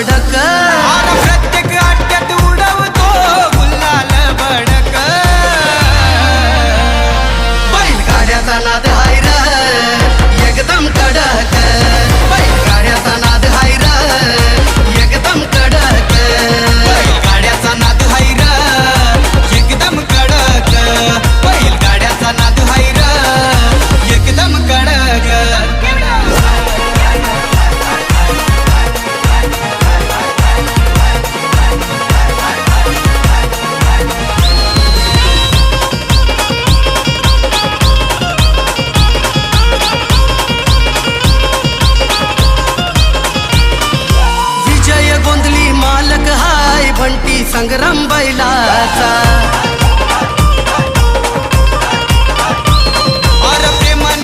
acorda a cama संग्राम बैला